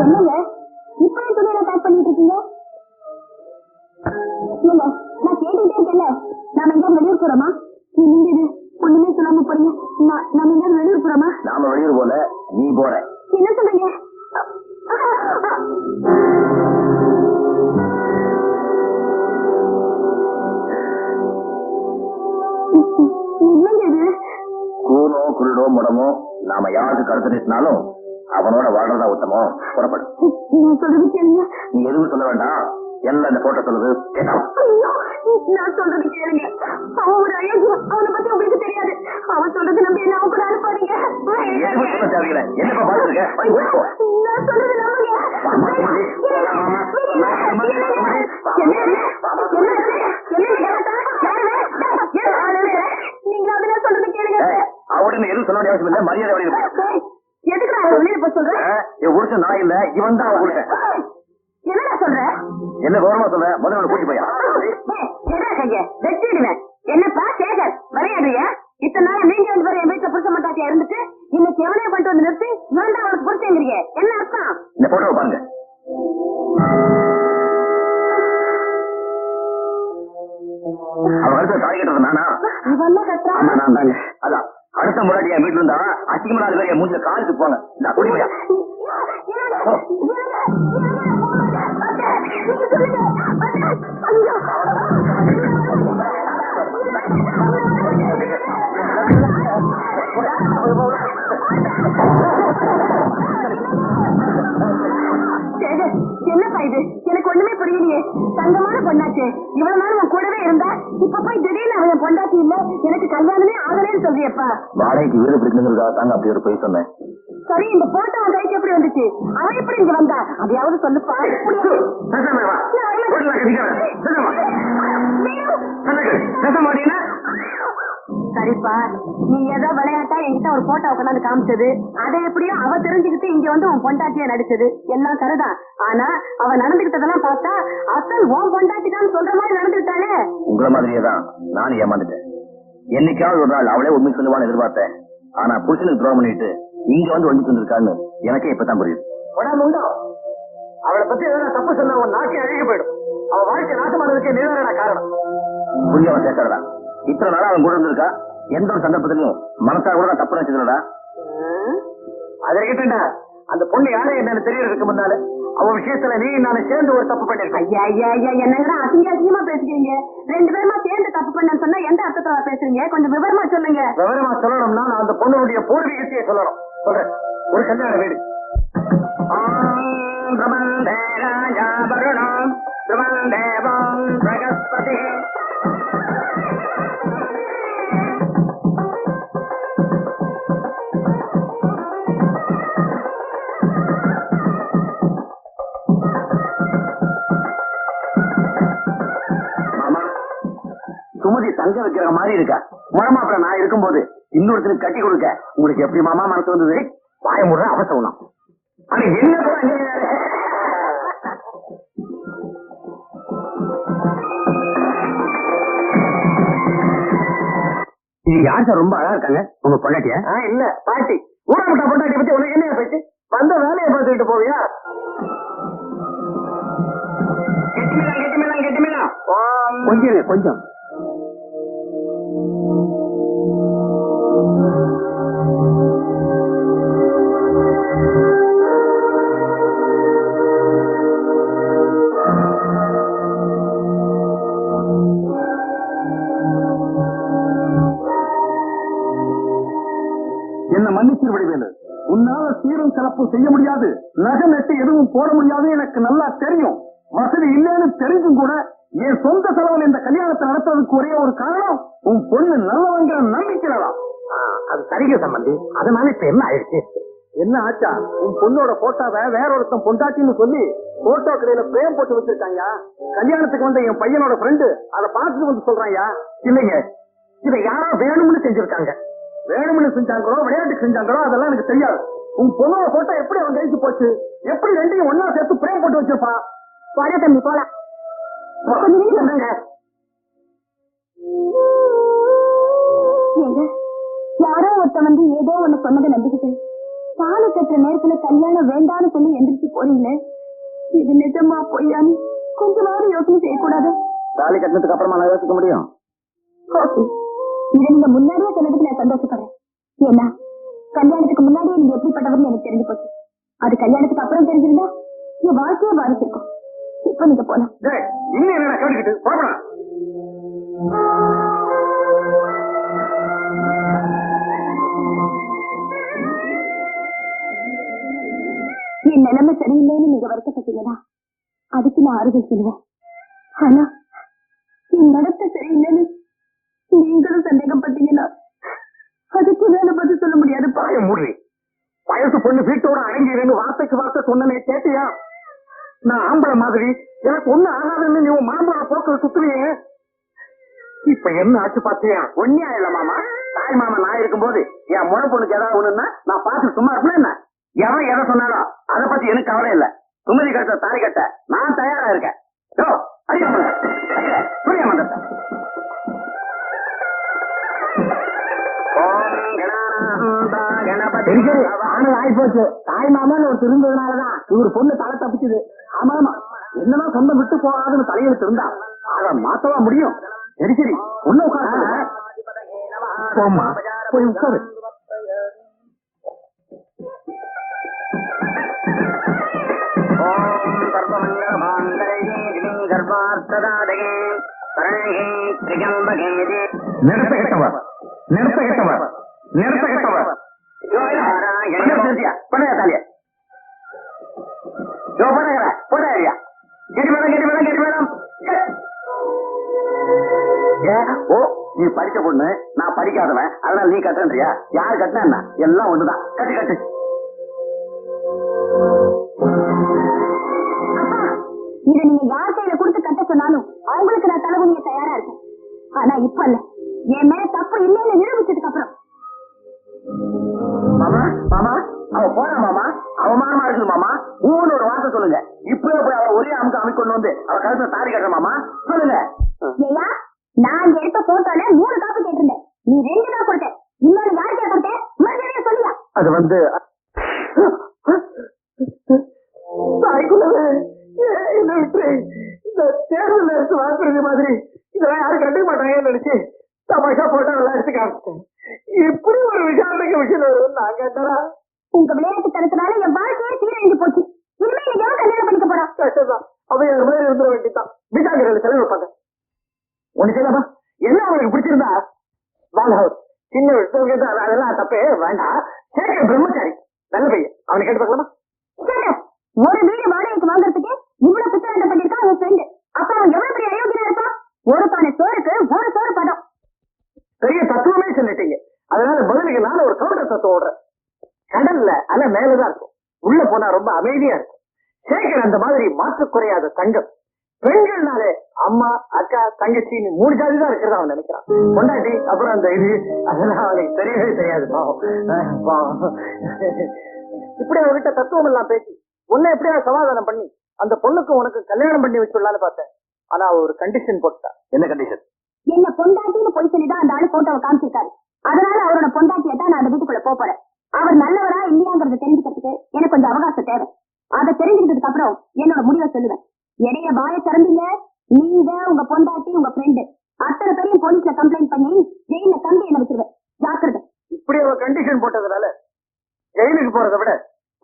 என்னங்க? இப்பவே துணியில பேக் பண்ணிட்டு இருக்கீங்க இல்ல நான் கேட்டுக்கிட்டே இருக்கேன்ல. நாம எங்கேயாவது வெளியூர் போறோமா? நீங்க இது ஒண்ணுமே சொல்லாம போறீங்க. நான் நாம எங்கேயாவது வெளியூர் போறோமா? நாம வெளியூர் போல நீ போற. என்ன சொல்றீங்க முடமோ நாம யாருக்கு கருத்து நீட்டினாலும் அவனோட வாழ்றதா உத்தமம் புறப்படு. சொல்றது நீ எதுவும் சொல்ல வேண்டாம். எல்லாம் இந்த போட்டோ சொல்லுது கேட்டான் ஐயோ, நான் சொல்றது கேளுங்க. அவன் ஒரு அழகு. அவனை பத்தி உங்களுக்கு தெரியாது. அவன் சொல்றது நம்பி என்ன அவன் கூட அனுப்பாதீங்க. பாத்துருக்க நான் சொல்றது நம்புங்க. சொல்ல வேண்டிய அவசியம் இல்லை மரியாதை வெளியே போ. ஏய், எதுக்கு நான் வெளியே போய் சொல்றேன் என் நான் இல்ல இவன் தான் அவன் என்னடா சொல்ற? என்ன கௌரவமா சொல்ல முதல்ல கூட்டி போயா? என்ன கைய என்னப்பா சேகர் விளையாடுறியா இத்தனை நாள் நீங்க வந்து வர என் வீட்டுல புருஷ மட்டாட்டியா இருந்துட்டு இன்னைக்கு எவனையும் பண்ணிட்டு வந்து நிறுத்தி இவன் தான் அவனுக்கு புருஷங்கிறீங்க என்ன அர்த்தம்? இந்த போட்டோவை பாருங்க. அவன் கழுத்துல தாய் கட்டுறது நானா? இவன் கட்டுறான் நான் தாங்க. அடுத்த முன்னாடி என் வீட்டுல இருந்தா அசிங்கமா நாலு பேர் என் மூஞ்சில காலுக்கு போங்க. நான் குடிமையா போயா. சேகர், என்னப்பா இது? எனக்கு ஒண்ணுமே புரியலையே. தங்கமான பொண்ணாச்சு. இவ்வளவு நாள் போய் திடீர்னு அவன் பொண்டாட்டி இல்ல. எனக்கு கல்யாணமே ஆகலைன்னு சொல்றியப்பா. வாடகைக்கு வீடு பிடிக்கணுங்கிறதுக்காக தாங்க அப்படி ஒரு பொய் சொன்னேன். சரி இந்த போட்டோ அவன் கைக்கு எப்படி வந்துச்சு? அவன் எப்படி இங்க வந்தா? அதையாவது சொல்லுப்பா. போட்டோ கொண்டாந்து காமிச்சது. அதை எப்படியோ அவ தெரிஞ்சுக்கிட்டு இங்க வந்து உன் பொண்டாட்டிய நடிச்சது. எல்லாம் சரிதான். ஆனா அவ நடந்துகிட்டதெல்லாம் பார்த்தா அசல் உன் பொண்டாட்டி தான் சொல்ற மாதிரி நடந்துட்டாளே உங்களை மாதிரியே தான் நானும் ஏமாந்துட்டேன். என்னைக்காவது ஒரு நாள் அவளே உண்மை சொல்லுவான்னு எதிர்பார்த்தேன். ஆனா புருஷனுக்கு துரோகம் பண்ணிட்டு இங்க வந்து ஒழிச்சு வந்திருக்கான்னு எனக்கே இப்பதான் புரியுது. உண்டோ அவளை பத்தி எதனா தப்பு சொன்னா உன் நாக்கே அழுகி போயிடும். அவ வாழ்க்கை நாசமானதுக்கு நீதானடா காரணம். புரியவன் சேர்க்கறதா இத்தனை நாளா அவன் கூட இருந்திருக்கா? எந்த ஒரு சந்தர்ப்பத்திலையும் மனசா கூட நான் தப்பு நினைச்சதுலடா அது இருக்கட்டும்டா. அந்த பொண்ணு யாரே என்னன்னு தெரியறதுக்கு முன்னால அவ விஷயத்துல நீ நானும் சேர்ந்து ஒரு தப்பு பண்ணிருக்கோம். ஐயா ஐயா ஐயா என்னங்கடா அசிங்க அசிங்கமா பேசுறீங்க ரெண்டு பேருமா சேர்ந்து தப்பு பண்ணேன்னு சொன்னா எந்த அர்த்தத்துல பேசுறீங்க? கொஞ்சம் விவரமா சொல்லுங்க. விவரமா சொல்லணும்னா நான் அந்த பொண்ணுடைய பூர்வீகத்தையே சொல்லணும். சொல்றேன். ஒரு கல்யாண வீடு. மாமா சுமதி தங்க வைக்கிற மாதிரி இருக்கா? முழமாப்பிள நான் இருக்கும்போது இன்னொருத்தருக்கு கட்டி கொடுக்க. உங்களுக்கு எப்படி மாமா மனசு வந்தது? வாய முடுற அவசரம் ஆனா என்ன இது யார் சார்? ரொம்ப அழகா இருக்காங்க. உங்க பொண்டாட்டியா? இல்ல பாட்டி. ஊரா முட்டா பொண்டாட்டி பத்தி உனக்கு என்ன போச்சு? வந்த வேலையை பார்த்துக்கிட்டு போவியா? கொஞ்சம் கொஞ்சம். என்ன மன்னிச்சிரு வடிவேலு. உன்னால சீரும் சிறப்பும் செய்ய முடியாது. நகை நட்டு எதுவும் போட முடியாது. எனக்கு நல்லா தெரியும். வசதி இல்லைன்னு தெரிஞ்சும் கூட என் சொந்த செலவில் இந்த கல்யாணத்தை நடத்துறதுக்கு ஒரே ஒரு காரணம் உன் பொண்ணு நல்லவங்கிற நம்பிக்கைதான் அது சரிங்க சம்பந்தி. அதனால இப்ப என்ன ஆயிடுச்சு? என்ன ஆச்சா? உன் பொண்ணோட போட்டோவை வேற ஒருத்தன் பொண்டாட்டின்னு சொல்லி போட்டோ கடையில பிரேம் போட்டு வச்சிருக்காங்க கல்யாணத்துக்கு வந்த என் பையனோட ஃப்ரெண்டு அதை பார்த்துட்டு வந்து சொல்றாயா இல்லைங்க. இதை யாரோ வேணும்னு செஞ்சிருக்காங்க. வேணும்னு செஞ்சாங்களோ விளையாட்டுக்கு செஞ்சாங்களோ அதெல்லாம் எனக்கு தெரியாது. உன் பொண்ணோட போட்டோ எப்படி அவன் கைக்கு போச்சு? எப்படி ரெண்டையும் ஒன்னா சேர்த்து பிரேம் போட்டு வச்சிருப்பான்? போடா தம்பி போலாம் கொஞ்சம் ஏங்க யாரோ ஒருத்த வந்து ஏதோ ஒண்ணு சொன்னதை நம்பிக்கிட்டு தாலு கட்டுற நேரத்துல கல்யாணம் வேண்டாம்னு சொல்லி எந்திரிச்சு போறீங்களே? இது நிஜமா பொய்யான்னு கொஞ்சமாவது யோசனை செய்யக்கூடாது. தாலி கட்டினதுக்கு அப்புறமா யோசிக்க முடியும். ஓகே. இதை நீங்க முன்னாடியே சொன்னதுக்கு நான் சந்தோஷப்படுறேன். ஏன்னா கல்யாணத்துக்கு முன்னாடியே நீங்க எப்படிப்பட்டவர்னு எனக்கு தெரிஞ்சு போச்சு. அது கல்யாணத்துக்கு அப்புறம் தெரிஞ்சிருந்தா என் வாழ்க்கையே பாதிச்சிருக்கும். இப்ப நீங்க டேய், இன்னும் என்ன கேட்டுக்கிட்டு? போகலாம் என் நிலைமை சரியில்லைன்னு நீங்க வருத்தப்பட்டீங்கன்னா அதுக்கு நான் ஆறுதல் சொல்லுவேன் ஆனா என் நடத்த சரியில்லைன்னு நீங்களும் சந்தேகப்பட்டீங்கன்னா அதுக்கு வேலை பதில் சொல்ல முடியாது. பாய மூடி. வயசு பொண்ணு வீட்டோட அடங்கிடுன்னு வார்த்தைக்கு வார்த்தை சொன்னனே கேட்டியா? நான் ஆம்பளை மாதிரி. எனக்கு ஒண்ணு ஆகாதுன்னு நீ உன் மாம்பழ போக்கு சுத்துறீங்க இப்ப என்ன ஆச்சு பாத்தியா? ஒன்னியா இல்ல மாமா. தாய் மாமா நான் இருக்கும்போது என் முறை பொண்ணுக்கு ஏதாவது ஒண்ணுன்னா நான் பார்த்து சும்மா இருப்பேன் என்ன? எவன் எதை சொன்னாலும் அதை பத்தி எனக்கு கவலை இல்ல. சுமதி கட்ட தாலி கட்ட நான் தயாரா இருக்கேன். யோ, புரிய மாட்டேன். ஓம் கணானாந்தா கணபதி ஆனது ஆயிப்போச்சு. தாய் மாமான்னு ஒரு திருந்ததுனாலதான் இவர் பொண்ணு தலை தப்பிச்சுது ஆமா ஆமா என்னதான் சொந்தம் விட்டு போகாதுன்னு தலையெழுத்து இருந்தா அத மாத்தவா முடியும்? சரி சரி. பொண்ணு உட்கார போய் உட்காரு. ஓம் சர்வமங்கல மாங்கல்யே திவி கர்ப்பார்த்ததாதகே சரணே திரியம்பகே தே நிறுத்த கெட்டவ. கெட்டி மேடம் கெட்டி மேடம் கெட்டி மேடம் ஏ ஓ நீ படிச்ச பொண்ணு நான் படிக்காதவன் அதனால நீ கட்டுன்றியா யாரு கட்டினா என்ன? எல்லாம் ஒண்ணுதான். கட்டு கட்டு. இதை நீங்க யார் கையில கொடுத்து கட்ட சொன்னாலும் அவங்களுக்கு நான் தலைகுனிய தயாரா இருக்கேன். ஆனா இப்ப இல்ல. என் மேல தப்பு இல்லைன்னு நிரூபிச்சதுக்கு அப்புறம். மாமா மாமா அவ போறா மாமா. அவமானமா கழுத்துல கட்டுற மாமா? சொல்லுங்க. ஏயா நான் எடுத்த போட்டோல மூணு காப்பி கேட்டிருந்தேன். நீ ரெண்டு தான் கொடுத்த. இன்னொன்னு யாருக்கே கொடுத்த? மறுபடியும் சொல்லியா? அது வந்து இந்த தேர்தல் நேரத்து வாக்குறது மாதிரி. இதெல்லாம் யாரும் கண்டுக்க மாட்டாங்கன்னு நினைச்சு தமாஷா போட்டோ எல்லாம் எடுத்து காமிச்சிட்டேன். இப்படி ஒரு விசாரணைக்கு விஷயம் வரும் நான் கேட்டா உங்க விளையாட்டு தரத்தினால என் வாழ்க்கையே சீரழிஞ்சு போச்சு. இனிமே நீங்க கல்யாணம் பண்ணிக்க போறா? கஷ்டம்தான். என் மாதிரி இருந்துட வேண்டியதான் விசாரணைகள் செலவு வைப்பாங்க ஒண்ணு செய்யலாமா என்ன அவனுக்கு பிடிச்சிருந்தா? ஹவுஸ் சின்ன அதெல்லாம் தப்பே வேண்டாம். சேகர் பிரம்மச்சாரி நல்ல பையன். அவனை கேட்டு பார்க்கலாமா? சரி, ஒரு வீடு வாடகைக்கு வாங்குறதுக்கு இவ்வளவு பித்தளை பண்ணிருக்கான் உன் ஃப்ரெண்டு அப்ப அவன் எவ்வளவு பெரிய அயோக்கியனா இருப்பான்? ஒரு பானை சோறுக்கு ஒரு சோறு பதம். பெரிய தத்துவமே சொல்லிட்டீங்க. அதனால பதிலுக்கு நான் ஒரு கவுண்டர் தத்துவம் ஓடுறேன். கடல்ல அலை மேலதான் இருக்கும். உள்ள போனா ரொம்ப அமைதியா இருக்கும். அந்த மாதிரி மாற்று குறையாத தங்கம். பெண்கள்னாலே அம்மா அக்கா தங்கச்சின்னு மூணு ஜாதி தான் இருக்கிறதா அவன் நினைக்கிறான். பொண்டாட்டி அப்புறம் அந்த இது அதெல்லாம் அவனுக்கு தெரியவே தெரியாது பாவம். இப்படி அவன்கிட்ட தத்துவம் எல்லாம் பேசி உன்னை எப்படியா சமாதானம் பண்ணி அந்த பொண்ணுக்கு உனக்கு கல்யாணம் பண்ணி வச்சுடலான்னு பார்த்தேன். ஆனா ஒரு கண்டிஷன் போட்டா என்ன கண்டிஷன் என்ன பொண்டாட்டின்னு போய் சொல்லிதான் அந்த ஆளு போட்டோவை காமிச்சிருக்காரு. அதனால அவரோட பொண்டாட்டியை தான் நான் அந்த வீட்டுக்குள்ள போறேன். அவர் நல்லவரா இல்லையாங்கிறத தெரிஞ்சுக்கிறதுக்கு எனக்கு கொஞ்சம் அவகாசம் தேவை அதை தெரிஞ்சுக்கிட்டதுக்கு அப்புறம் என்னோட முடிவை சொல்லுவேன். இடைய வாய திறந்தீங்க. நீங்க உங்க பொண்டாட்டி உங்க ஃப்ரெண்டு அத்தனை பேரையும் போலீஸ்ல கம்ப்ளைண்ட் பண்ணி ஜெயில கம்பி என்ன வச்சிருவேன். ஜாக்கிரதை. இப்படி ஒரு கண்டிஷன் போட்டதுனால ஜெயிலுக்கு போறதை விட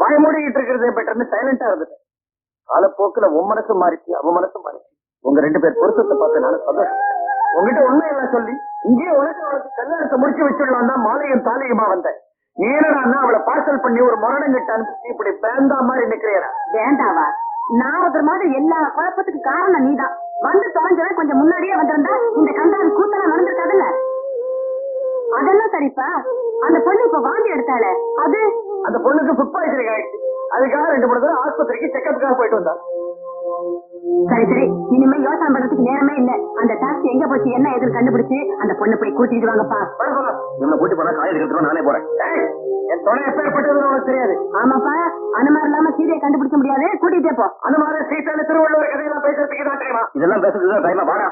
வாய் மூடிக்கிட்டு இருக்கிறதே பெட்டர்னு சைலண்டா இருந்துட்டேன். காலப்போக்குல உன் மனசு மாறிச்சு அவ மனசு மாறிச்சு. உங்க ரெண்டு பேர் பொருத்தத்தை பார்த்தனால சந்தோஷம். உங்ககிட்ட உண்மையெல்லாம் சொல்லி இங்கேயே உனக்கு அவளுக்கு கல்யாணத்தை முடிச்சு வச்சிடலாம் தான் மாலையும் தாலியுமா வந்தேன். நீ என்னடா அவளை பார்சல் பண்ணி ஒரு முரடங்கிட்ட அனுப்பிச்சு இப்படி பேந்தா மாதிரி நிக்கிறியடா வேண்டாவா? நான் ஒருத்தர் மாதிரி எல்லா குழப்பத்துக்கு காரணம் நீதான். வந்து தொலைஞ்சவன் கொஞ்சம் முன்னாடியே வந்திருந்தா இந்த கந்தாவி கூத்தெல்லாம் நடந்திருக்காதுல்ல அதெல்லாம் சரிப்பா. அந்த பொண்ணு இப்ப வாந்தி எடுத்தாளே அது? அந்த பொண்ணுக்கு ஃபுட் பாய்சனிங் ஆயிடுச்சு. அதுக்காக ரெண்டு மூணு தடவை ஆஸ்பத்திரிக்கு செக்கப்புக்காக போயிட்டு வந்தா சரி சரி. இனிமே யோசனை பண்றதுக்கு நேரமே இல்ல. அந்த எங்க போச்சு? என்ன எதுன்னு கண்டுபிடிச்சு அந்த பொண்ணை போய் கூட்டிட்டு வாங்கப்பா. இவனை கூட்டி போனா காலேஜ் எடுத்துட்டு நானே போறேன். என் துணை எப்பேற்பட்டதுன்னு உனக்கு தெரியாது. ஆமாப்பா. அந்த மாதிரி இல்லாம சீதையை கண்டுபிடிக்க முடியாது. கூட்டிட்டே போ. அந்த மாதிரி சீட்டான திருவள்ளுவர் கதையெல்லாம் பேசுறதுக்கு தான் தெரியுமா? இதெல்லாம் பேசுறதுக்கு டைமா வாடா.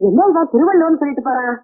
என்ன இவா திருவள்ளுவர்னு சொல்லிட்டு போறான்?